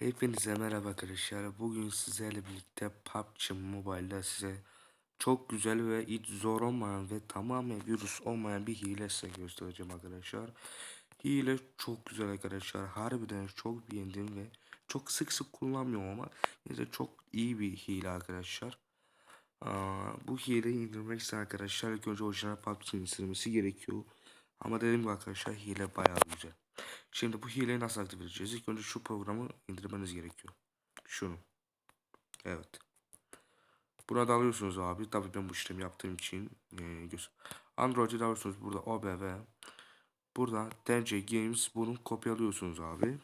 Hepinize merhaba arkadaşlar. Bugün sizlerle birlikte PUBG Mobile'da size çok güzel ve hiç zor olmayan ve tamamen virüs olmayan bir hile size göstereceğim arkadaşlar. Hile çok güzel arkadaşlar. Harbiden çok beğendim ve çok sık sık kullanmıyorum ama de çok iyi bir hile arkadaşlar. Aa, bu hileyi indirmek için arkadaşlar ilk önce orijinal PUBG'nin indirmesi gerekiyor. Ama dediğim gibi arkadaşlar hile bayağı güzel. Şimdi bu hileyi nasıl aktif edeceğiz? İlk önce şu programı indirmeniz gerekiyor. Şunu. Evet. Buna da alıyorsunuz abi. Tabii ben bu işlemi yaptığım için e, göz. Android'e de alıyorsunuz burada OBV. Burada TC Games bunu kopyalıyorsunuz abi.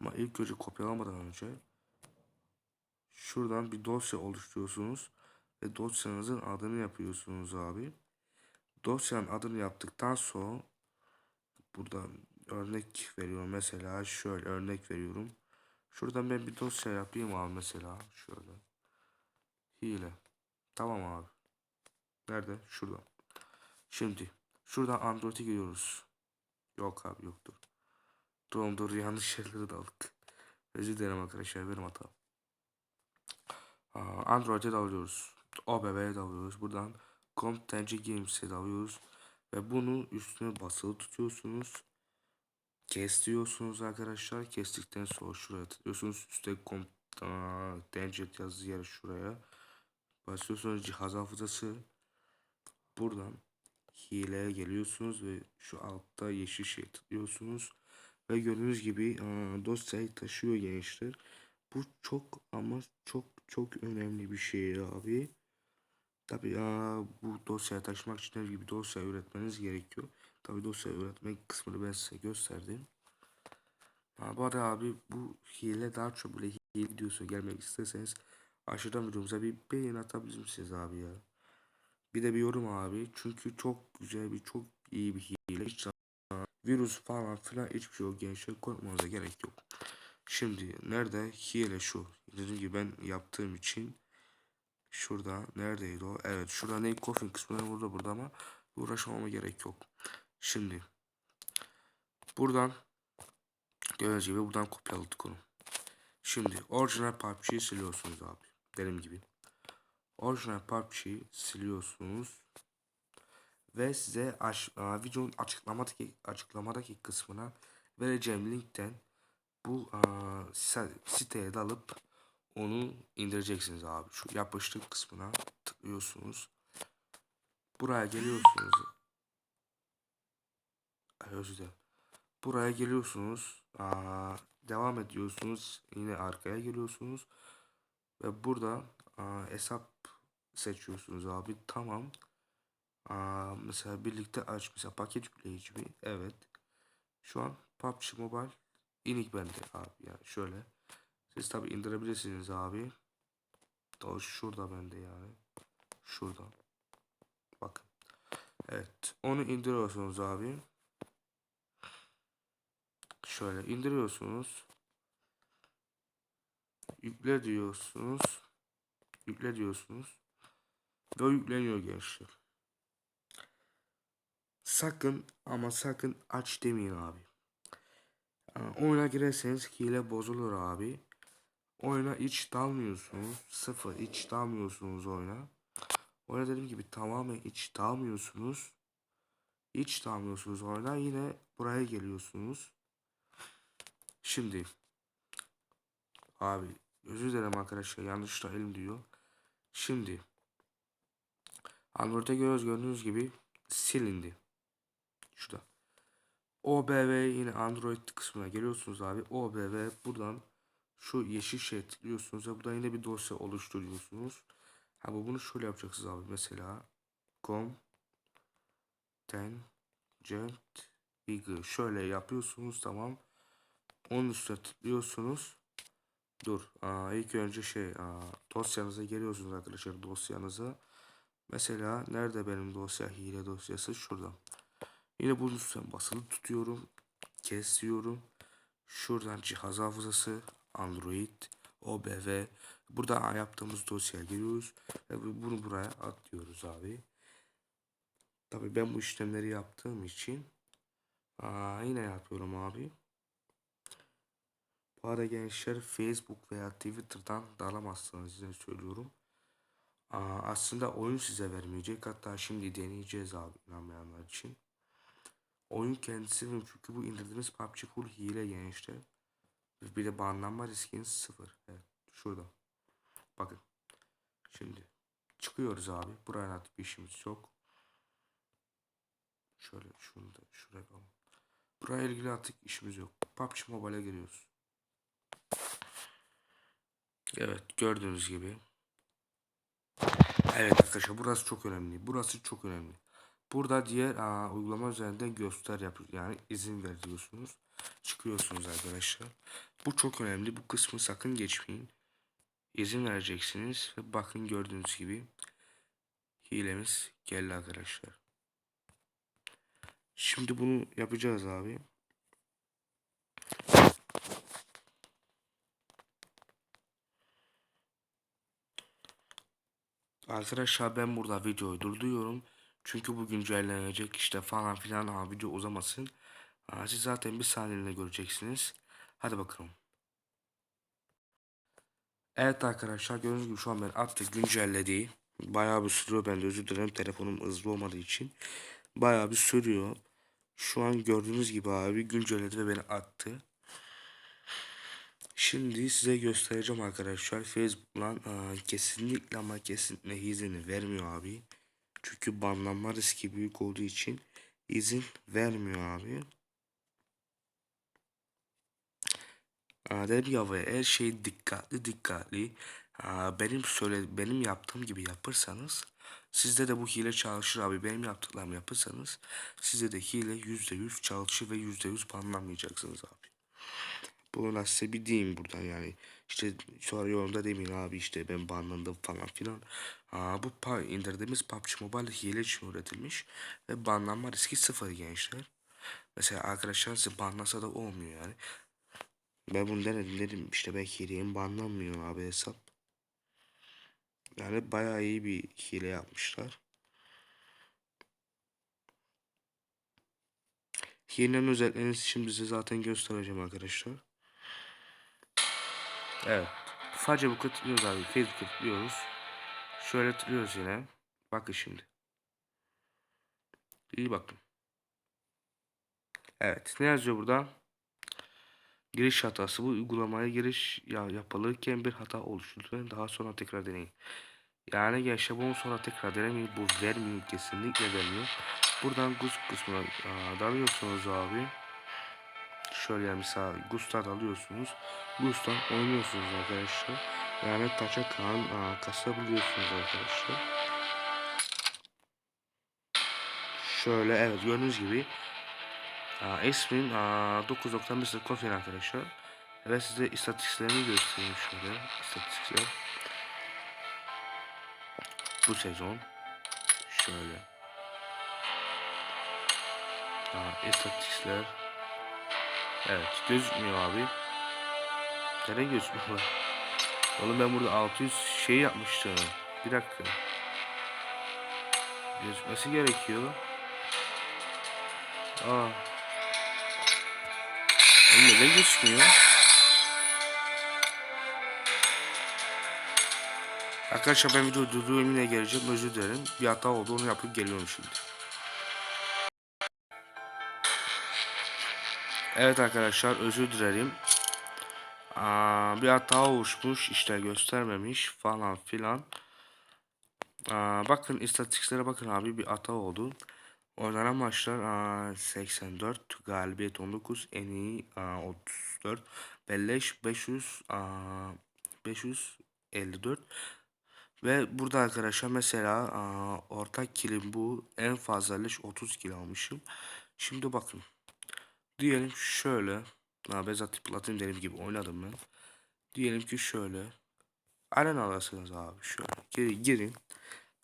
Ama ilk önce kopyalamadan önce şuradan bir dosya oluşturuyorsunuz ve dosyanızın adını yapıyorsunuz abi. Dosyanın adını yaptıktan sonra buradan örnek veriyorum mesela şöyle örnek veriyorum. Şuradan ben bir dosya yapayım abi mesela şöyle. Hile. Tamam abi. Nerede? Şurada. Şimdi şuradan Android'e giriyoruz. Yok abi yoktur. Doğum dur yanlış şeyleri de aldık. Özür dilerim arkadaşlar benim hatam. Android'e de alıyoruz. OBB'ye de. Buradan Comp.tng Games'e de. Ve bunu üstüne basılı tutuyorsunuz. Kes diyorsunuz arkadaşlar. Kestikten sonra şuraya tıklıyorsunuz. Üstte Comp.tng yazı yer şuraya. Basıyorsunuz cihaz hafızası. Buradan hileye geliyorsunuz ve şu altta yeşil şey tıklıyorsunuz. Ve gördüğünüz gibi dosyayı taşıyor gençler. Bu çok ama çok çok önemli bir şey abi. Tabi bu dosyayı taşımak için gibi dosya üretmeniz gerekiyor. Tabi dosya üretmek kısmını ben size gösterdim. Ha, bu arada abi bu hile daha çok böyle hile videosu gelmek isterseniz aşağıdan videomuza bir beğen atabilir misiniz abi ya. Bir de bir yorum abi. Çünkü çok güzel bir çok iyi bir hile. Hiç virüs falan filan hiçbir şey yok gençler korkmanıza gerek yok. Şimdi nerede hile şu. Dediğim gibi ben yaptığım için şurada neredeydi o? Evet şurada ne coffin kısmı burada burada ama uğraşmama gerek yok. Şimdi buradan gördüğünüz gibi buradan kopyaladık onu. Şimdi orijinal PUBG'yi siliyorsunuz abi. Dediğim gibi. Orijinal PUBG'yi siliyorsunuz. Ve size aş, a, videonun açıklamadaki açıklamadaki kısmına vereceğim linkten bu a, siteye dalıp onu indireceksiniz abi. Şu yapıştır kısmına tıklıyorsunuz. Buraya geliyorsunuz. Özür dilerim. Buraya geliyorsunuz. Aa, devam ediyorsunuz. Yine arkaya geliyorsunuz. Ve burada aa, hesap seçiyorsunuz abi. Tamam. Aa, mesela birlikte aç. Mesela paket yükleyici mi? Evet. Şu an PUBG Mobile inik bende abi. Yani şöyle. Siz tabi indirebilirsiniz abi. O şurada bende yani. Şurada. Bakın. Evet. Onu indiriyorsunuz abi. Şöyle indiriyorsunuz. Yükle diyorsunuz. Yükle diyorsunuz. Ve yükleniyor gençler. Sakın ama sakın aç demeyin abi. Oyuna girerseniz hile bozulur abi. Oyuna hiç dalmıyorsunuz. Sıfır hiç dalmıyorsunuz oyuna. Oyuna dediğim gibi tamamen hiç dalmıyorsunuz. Hiç dalmıyorsunuz oyuna. Yine buraya geliyorsunuz. Şimdi abi özür dilerim arkadaşlar yanlışla elim diyor. Şimdi Android'e göz gördüğünüz gibi silindi. Şurada. OBV yine Android kısmına geliyorsunuz abi. OBV buradan şu yeşil şey tıklıyorsunuz ve buradan yine bir dosya oluşturuyorsunuz. Ha bu bunu şöyle yapacaksınız abi. Mesela com jet big şöyle yapıyorsunuz tamam. Onun üstüne tıklıyorsunuz. Dur. Aa, ilk önce şey aa, dosyanıza geliyorsunuz arkadaşlar dosyanıza. Mesela nerede benim dosya hile dosyası şurada. Yine bunun üstüne basılı tutuyorum. Kesiyorum. Şuradan cihaz hafızası Android OBV burada yaptığımız dosyaya giriyoruz ve bunu buraya atlıyoruz abi. Tabii ben bu işlemleri yaptığım için aa, yine yapıyorum abi. Bu arada gençler Facebook veya Twitter'dan da alamazsınız size söylüyorum. Aa, aslında oyun size vermeyecek. Hatta şimdi deneyeceğiz abi inanmayanlar için. Oyun kendisi çünkü bu indirdiğiniz PUBG full hile gençler. Bir de banlanma riskiniz sıfır. Evet şurada. Bakın. Şimdi çıkıyoruz abi. Buraya artık bir işimiz yok. Şöyle şunu da şuraya alalım. Buraya ilgili artık işimiz yok. PUBG Mobile'e giriyoruz. Evet gördüğünüz gibi. Evet arkadaşlar burası çok önemli. Burası çok önemli. Burada diğer aa, uygulama üzerinden göster yapıyor. Yani izin veriyorsunuz. Çıkıyorsunuz arkadaşlar. Bu çok önemli. Bu kısmı sakın geçmeyin. İzin vereceksiniz ve bakın gördüğünüz gibi hilemiz geldi arkadaşlar. Şimdi bunu yapacağız abi. Arkadaşlar ben burada videoyu durduruyorum. Çünkü bu güncellenecek işte falan filan ha video uzamasın. Ha, siz zaten bir saniyede göreceksiniz. Hadi bakalım. Evet arkadaşlar gördüğünüz gibi şu an ben attık güncellediği. Bayağı bir sürüyor ben de özür dilerim telefonum hızlı olmadığı için. Bayağı bir sürüyor. Şu an gördüğünüz gibi abi güncelledi ve beni attı. Şimdi size göstereceğim arkadaşlar. Facebook'tan kesinlikle ama kesinlikle izini vermiyor abi. Çünkü banlanma riski büyük olduğu için izin vermiyor abi. Aa, dedim ya ve her şey dikkatli dikkatli. Benim söyle benim yaptığım gibi yapırsanız sizde de bu hile çalışır abi. Benim yaptıklarımı yapırsanız sizde de hile yüzde yüz çalışır ve yüzde yüz banlanmayacaksınız abi. Bunu size bir diyeyim buradan yani. İşte sonra yolunda demeyin abi işte ben banlandım falan filan. Aa, bu pa indirdiğimiz PUBG Mobile hile için üretilmiş. Ve banlanma riski sıfır gençler. Mesela arkadaşlar size banlasa da olmuyor yani. Ben bunu denedim dedim işte belki hileyim banlanmıyor abi hesap. Yani bayağı iyi bir hile yapmışlar. Hilenin özelliklerini şimdi size zaten göstereceğim arkadaşlar. Evet. Facebook'a tıklıyoruz abi. Facebook'a tıklıyoruz. Şöyle tıklıyoruz yine. Bakın şimdi. İyi bakın. Evet. Ne yazıyor burada? Giriş hatası. Bu uygulamaya giriş ya yapılırken bir hata oluşturdu. Daha sonra tekrar deneyin. Yani gençler bunu sonra tekrar denemeyin. Bu vermiyor. Kesinlikle vermiyor. Buradan GUS kısmına aa, dalıyorsunuz abi. Şöyle yani mesela GUS'tan alıyorsunuz. GUS'tan oynuyorsunuz arkadaşlar. Yani taça kan kasabiliyorsunuz arkadaşlar. Şöyle evet gördüğünüz gibi aa, 9.1 Coffee arkadaşlar. Ve size istatistiklerini göstereyim şöyle. İstatistikler. Bu sezon. Şöyle. Aa, istatistikler. Evet gözükmüyor abi. Nereye gözükmüyor? Oğlum ben burada 600 şey yapmıştım. Bir dakika. Gözükmesi gerekiyor. Aa. Oğlum neden gözükmüyor? Arkadaşlar ben video durduruyorum yine geleceğim özür dilerim. Bir hata oldu onu yapıp geliyorum şimdi. Evet arkadaşlar özür dilerim. Aa, bir hata oluşmuş işte göstermemiş falan filan. Aa, bakın istatistiklere bakın abi bir hata oldu. Oynanan maçlar aa, 84, galibiyet 19, en iyi aa, 34, belleş 500, aa, 554 ve burada arkadaşlar mesela aa, ortak kilim bu en fazla leş 30 kilo almışım. Şimdi bakın. Diyelim şöyle. Ben zaten platin dediğim gibi oynadım ben. Diyelim ki şöyle. Arena alasınız abi şöyle. Geri girin.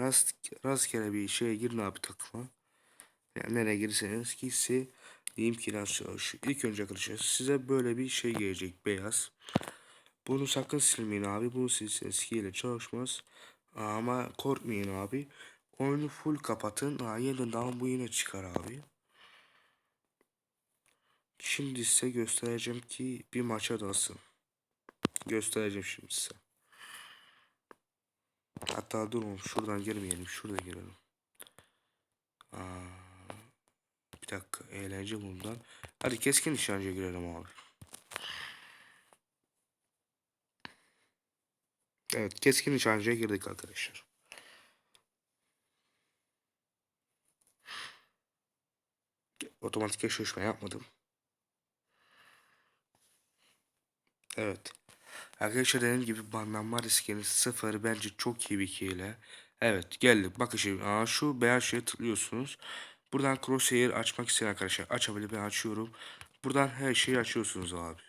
Rast, rastgele bir şeye girin abi takıma. Yani nereye girseniz gitse diyeyim ki nasıl şu ilk önce arkadaşlar size böyle bir şey gelecek beyaz. Bunu sakın silmeyin abi. Bunu silseniz hile çalışmaz. Ama korkmayın abi. Oyunu full kapatın. Ha, yeniden bu yine çıkar abi. Şimdi size göstereceğim ki bir maça dalsın. Göstereceğim şimdi size. Hatta durun şuradan girmeyelim. Şurada girelim. Aa, bir dakika eğlence bundan. Hadi keskin nişancıya girelim abi. Evet keskin nişancıya girdik arkadaşlar. Otomatik eşleşme yapmadım. Evet. Arkadaşlar dediğim gibi banlanma riskini sıfır bence çok iyi bir hile. Evet geldik. Bakın şimdi aa, şu beyaz şeye tıklıyorsunuz. Buradan crosshair açmak isteyen arkadaşlar açabilir ben açıyorum. Buradan her şeyi açıyorsunuz abi.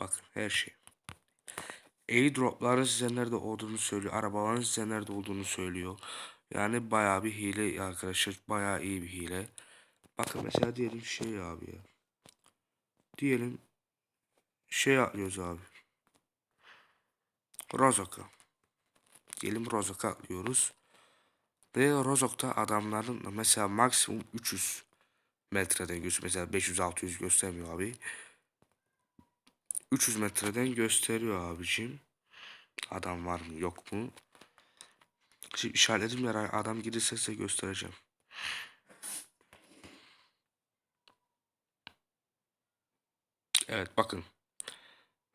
Bakın her şey. Airdropların size nerede olduğunu söylüyor. Arabaların size nerede olduğunu söylüyor. Yani bayağı bir hile arkadaşlar. Bayağı iyi bir hile. Bakın mesela diyelim şey abi ya. Diyelim şey atlıyoruz abi. Rozok'a. Diyelim Rozok'a atlıyoruz. Ve Rozok'ta adamların mesela maksimum 300 metreden göz mesela 500-600 göstermiyor abi. 300 metreden gösteriyor abicim. Adam var mı yok mu? Şimdi işaretledim yere adam gelirse size göstereceğim. Evet bakın.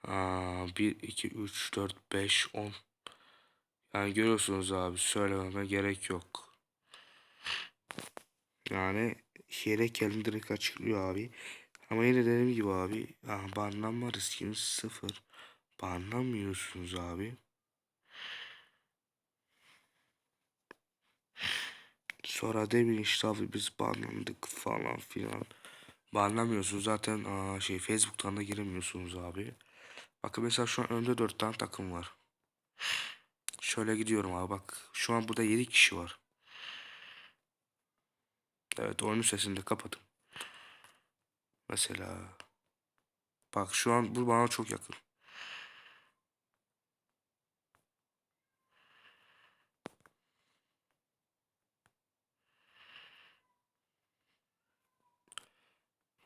Aa, 1, 2, 3, 4, 5, 10. Yani görüyorsunuz abi söylememe gerek yok. Yani yere gelin direkt açıklıyor abi. Ama yine dediğim gibi abi aha, banlanma riskiniz sıfır. Banlanmıyorsunuz abi. Sonra demin işte abi biz banlandık falan filan. Banlamıyorsunuz zaten aa, şey Facebook'tan da giremiyorsunuz abi. Bakın mesela şu an önde 4 tane takım var. Şöyle gidiyorum abi bak. Şu an burada 7 kişi var. Evet oyunun sesini de kapatın. Mesela. Bak şu an bu bana çok yakın.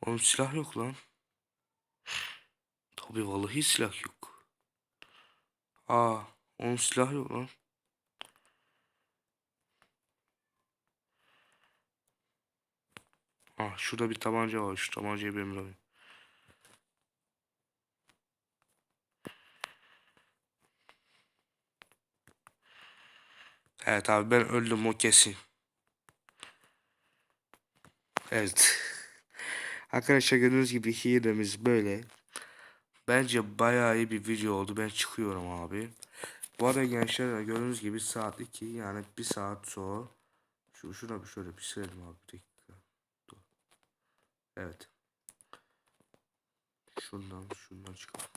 Oğlum silah yok lan. Tabii vallahi silah yok. Aa, onun silah yok lan. Ah şurada bir tabanca var. Şu tabancayı benim alayım. Evet abi ben öldüm o kesin. Evet. Arkadaşlar gördüğünüz gibi hilemiz böyle. Bence bayağı iyi bir video oldu. Ben çıkıyorum abi. Bu arada gençler gördüğünüz gibi saat 2 yani bir saat sonra şu şuna bir şöyle bir silelim abi bir dakika. Dur. Evet. Şundan şundan çıkalım.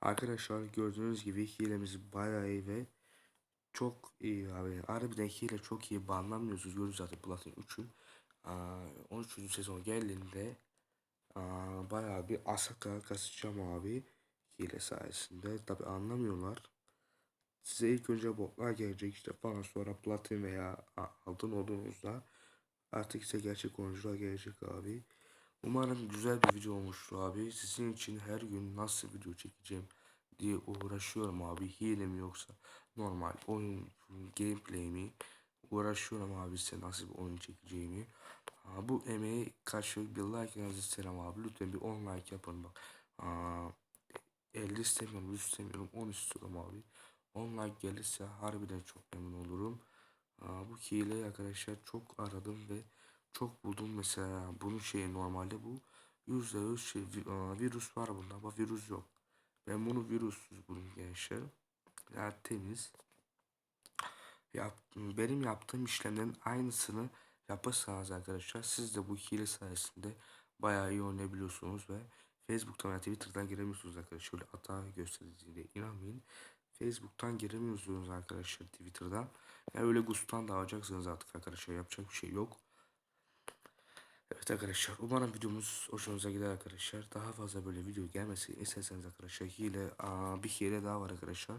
Arkadaşlar gördüğünüz gibi hilemiz bayağı iyi ve çok iyi abi. Harbiden hile çok iyi banlanmıyorsunuz. Görüyoruz zaten Platin 3'ün. 13. sezon geldiğinde aa, bayağı bir asaka kasacağım abi. Hile sayesinde. Tabi anlamıyorlar. Size ilk önce botlar gelecek işte falan sonra platin veya altın olduğunuzda artık ise gerçek oyuncular gelecek abi. Umarım güzel bir video olmuştur abi. Sizin için her gün nasıl video çekeceğim diye uğraşıyorum abi. Hile yoksa normal oyun gameplay mi? Uğraşıyorum abi size nasıl bir oyun çekeceğimi. Aa, bu emeği karşılık bir like yazı isterim abi. Lütfen bir 10 like yapın bak. Aa, 50 istemiyorum, 100 istemiyorum, 10 istiyorum abi. 10 like gelirse harbiden çok memnun olurum. Aa, bu hileyi arkadaşlar çok aradım ve çok buldum. Mesela bunun şeyi normalde bu %100 şey, virüs var bunda ama virüs yok. Ben bunu virüssüz buldum gençler. Yani temiz. Yap, benim yaptığım işlemlerin aynısını yaparsanız arkadaşlar siz de bu hile sayesinde bayağı iyi oynayabiliyorsunuz ve Facebook'tan veya Twitter'dan giremiyorsunuz arkadaşlar. Şöyle hata gösterdiğine inanmayın. Facebook'tan giremiyorsunuz arkadaşlar Twitter'dan. Ya öyle Gustan da alacaksınız artık arkadaşlar. Yapacak bir şey yok. Evet arkadaşlar umarım videomuz hoşunuza gider arkadaşlar. Daha fazla böyle video gelmesi isterseniz arkadaşlar hile aa, bir hile daha var arkadaşlar.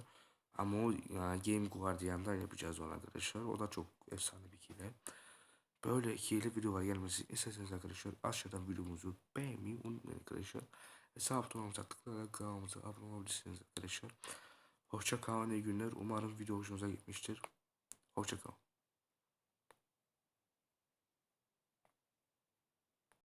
Ama o yani Game Guardian'dan yapacağız onu arkadaşlar. O da çok efsane bir hile. böyle ikili videolar gelmesi isterseniz arkadaşlar aşağıdan videomuzu beğenmeyi unutmayın arkadaşlar. Hesap butonumuza tıklayarak kanalımıza abone olabilirsiniz arkadaşlar. Hoşça kalın iyi günler. Umarım video hoşunuza gitmiştir. Hoşça kalın.